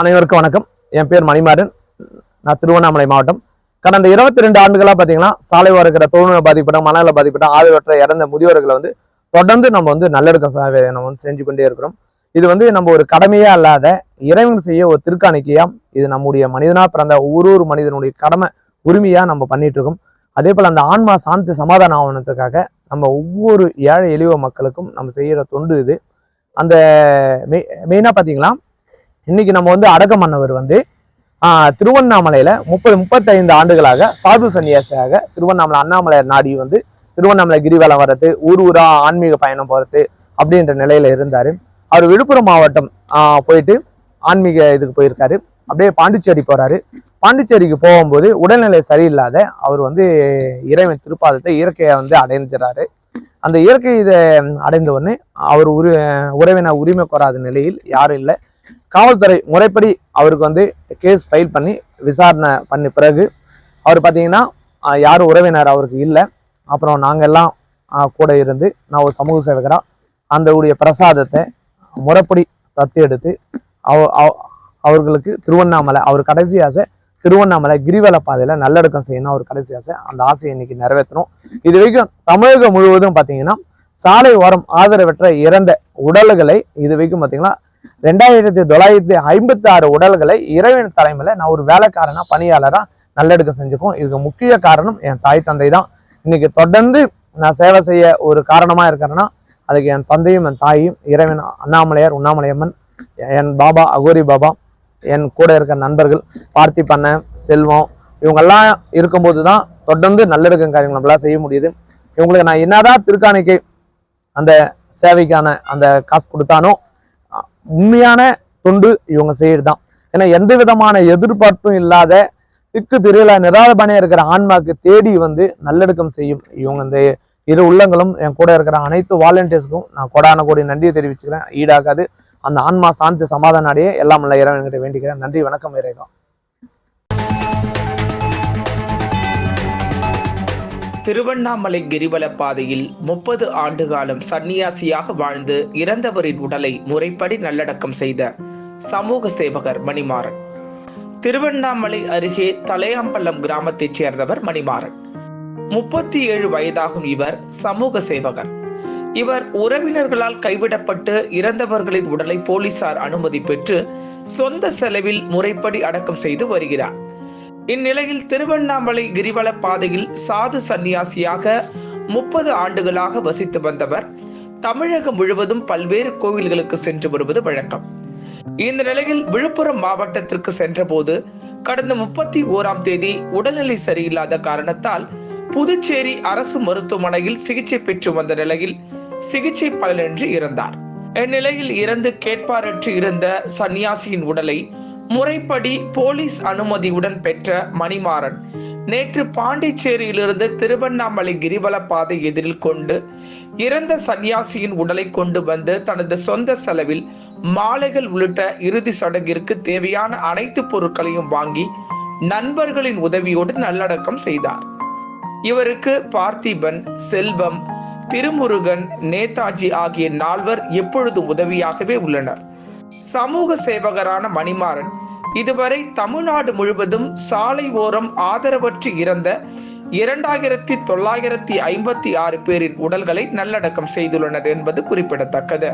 அனைவருக்கும் வணக்கம். என் பேர் மணிமாறன். நான் திருவண்ணாமலை மாவட்டம். கடந்த இருபத்தி ரெண்டு ஆண்டுகளாக பார்த்தீங்கன்னா சாலை இருக்கிற தொழில்நுட்ப பாதிப்பட்ட மனநல பாதிப்பட்ட ஆதரவற்ற இறந்த முதியோர்களை வந்து தொடர்ந்து நம்ம வந்து நல்லடக்கம் சேவை நம்ம வந்து செஞ்சு கொண்டே இருக்கிறோம். இது வந்து நம்ம ஒரு கடமையாக அல்லாத இறைவன் செய்ய ஒரு திருக்காணிக்கையா இது நம்முடைய மனிதனாக பிறந்த ஒரு ஒரு மனிதனுடைய கடமை உரிமையாக நம்ம பண்ணிட்டு இருக்கோம். அதே போல் அந்த ஆன்மா சாந்தி சமாதான ஆவணத்துக்காக நம்ம ஒவ்வொரு ஏழை எளிய மக்களுக்கும் நம்ம செய்கிற தொண்டு இது. அந்த மெய் மெயினாக பார்த்தீங்கன்னா இன்னைக்கு நம்ம வந்து அடக்க மன்னவர் வந்து திருவண்ணாமலையில முப்பது முப்பத்தைந்து ஆண்டுகளாக சாது சன்னியாசியாக திருவண்ணாமலை அண்ணாமலையார் நாடி வந்து திருவண்ணாமலை கிரிவலம் வர்றது ஊர் ஊரா ஆன்மீக பயணம் போறது அப்படின்ற நிலையில இருந்தாரு. அவர் விழுப்புரம் மாவட்டம் போயிட்டு ஆன்மீக இதுக்கு போயிருக்காரு. அப்படியே பாண்டிச்சேரி போறாரு. பாண்டிச்சேரிக்கு போகும்போது உடல்நிலை சரியில்லாத அவர் வந்து இறைவன் திருப்பாதத்தை இயற்கையை வந்து அடைஞ்சிறாரு. அந்த இயற்கை இதை அடைந்த உடனே அவர் உரி உறவினர் உரிமை கோராத நிலையில் யாரும் இல்லை. காவல்துறை முறைப்படி அவருக்கு வந்து கேஸ் ஃபைல் பண்ணி விசாரணை பண்ண பிறகு அவர் பார்த்தீங்கன்னா யாரும் உறவினர் அவருக்கு இல்லை. அப்புறம் நாங்கள் எல்லாம் கூட இருந்து நான் ஒரு சமூக சேவகராக அந்த உடைய பிரசாதத்தை முறைப்படி தத்து எடுத்து அவ அவ- அவர்களுக்கு திருவண்ணாமலை அவர் கடைசி ஆசை திருவண்ணாமலை கிரிவல பாதையில நல்லடக்கம் செய்யணும். அவர் கடைசி ஆசை அந்த ஆசையை இன்னைக்கு நிறைவேற்றணும். இது வரைக்கும் தமிழகம் முழுவதும் பார்த்தீங்கன்னா சாலை ஓரம் ஆதரவற்ற இறந்த உடல்களை இது வரைக்கும் பார்த்தீங்கன்னா ரெண்டாயிரத்தி தொள்ளாயிரத்தி ஐம்பத்தி ஆறு உடல்களை இறைவன் தலைமையில நான் ஒரு வேலைக்காரனா பணியாளரா நல்லடக்கம் செஞ்சுக்கும். இதுக்கு முக்கிய காரணம் என் தாய் தந்தை தான் இன்னைக்கு தொடர்ந்து நான் சேவை செய்ய ஒரு காரணமா இருக்கிறேன்னா அதுக்கு என் தந்தையும் என் தாயும் இறைவன் அண்ணாமலையார் உண்ணாமலையம்மன் என் பாபா அகோரி பாபா என் கூட இருக்கிற நண்பர்கள் பார்த்தி பண்ண செல்வம் இவங்கெல்லாம் இருக்கும்போது தான் தொடர்ந்து நல்லெடுக்கும் காரியங்கள் நம்மளால செய்ய முடியுது. இவங்களுக்கு நான் என்னதான் திருக்காணிக்கை அந்த சேவைக்கான அந்த காசு கொடுத்தானோ உண்மையான தொண்டு இவங்க செய்யறது தான் ஏன்னா எந்த விதமான எதிர்பார்ப்பும் இல்லாத திக்கு திரையில நிராதபணியா இருக்கிற ஆன்மாக்கு தேடி வந்து நல்லடக்கம் செய்யும் இவங்க இந்த இரு உள்ளங்களும் என் கூட இருக்கிற அனைத்து வாலண்டியர்ஸ்க்கும் நான் கொடான கோடி நன்றியை தெரிவிச்சுக்கிறேன். ஈடாகாது. அந்த ஆன்மா சாந்தி சமாதான அடைய எல்லாம் உள்ள இறைவன்கிட்ட வேண்டிக்கிறேன். நன்றி வணக்கம் இறைவன் திருவண்ணாமலை கிரிவல பாதையில் முப்பது ஆண்டு காலம் சன்னியாசியாக வாழ்ந்து இறந்தவரின் உடலை முறைப்படி நல்லடக்கம் செய்த சமூக சேவகர் மணிமாறன். திருவண்ணாமலை அருகே தலையாம்பள்ளம் கிராமத்தைச் சேர்ந்தவர் மணிமாறன். முப்பத்தி ஏழு வயதாகும் இவர் சமூக சேவகர். இவர் உறவினர்களால் கைவிடப்பட்டு இறந்தவர்களின் உடலை போலீசார் அனுமதி பெற்று சொந்த செலவில் முறைப்படி அடக்கம் செய்து வருகிறார். இந்நிலையில் திருவண்ணாமலை கிரிவல பாதையில் சாது சந்நியாசியாக முப்பது ஆண்டுகளாக வசித்து வந்தவர். தமிழகம் முழுவதும் பல்வேறு கோவில்களுக்கு சென்று வருவது வழக்கம். இந்த நிலையில் விழுப்புரம் மாவட்டத்திற்கு சென்றபோது கடந்த முப்பத்தி ஓராம் தேதி உடல்நிலை சரியில்லாத காரணத்தால் புதுச்சேரி அரசு மருத்துவமனையில் சிகிச்சை பெற்று வந்த நிலையில் சிகிச்சை பலனின்றி இறந்தார். இந்நிலையில் இறந்து கேட்பாரற்று இருந்த சன்னியாசியின் உடலை முறைப்படி போலீஸ் அனுமதியுடன் பெற்ற மணிமாறன் நேற்று பாண்டிச்சேரியிலிருந்து திருவண்ணாமலை கிரிவல பாதை எதிரில் கொண்டு இறந்த சன்னியாசியின் உடலை கொண்டு வந்து தனது சொந்த செலவில் மாலைகள் உள்ளிட்ட இறுதி சடங்கிற்கு தேவையான அனைத்து பொருட்களையும் வாங்கி நண்பர்களின் உதவியோடு நல்லடக்கம் செய்தார். இவருக்கு பார்த்திபன் செல்வம் திருமுருகன் நேதாஜி ஆகிய நால்வர் எப்பொழுதும் உதவியாகவே உள்ளனர். சமூக சேவகரான மணிமாறன் இதுவரை தமிழ்நாடு முழுவதும் சாலை ஓரம் ஆதரவற்று இறந்த இரண்டாயிரத்தி தொள்ளாயிரத்தி ஐம்பத்தி ஆறு பேரின் உடல்களை நல்லடக்கம் செய்துள்ளனர் என்பது குறிப்பிடத்தக்கது.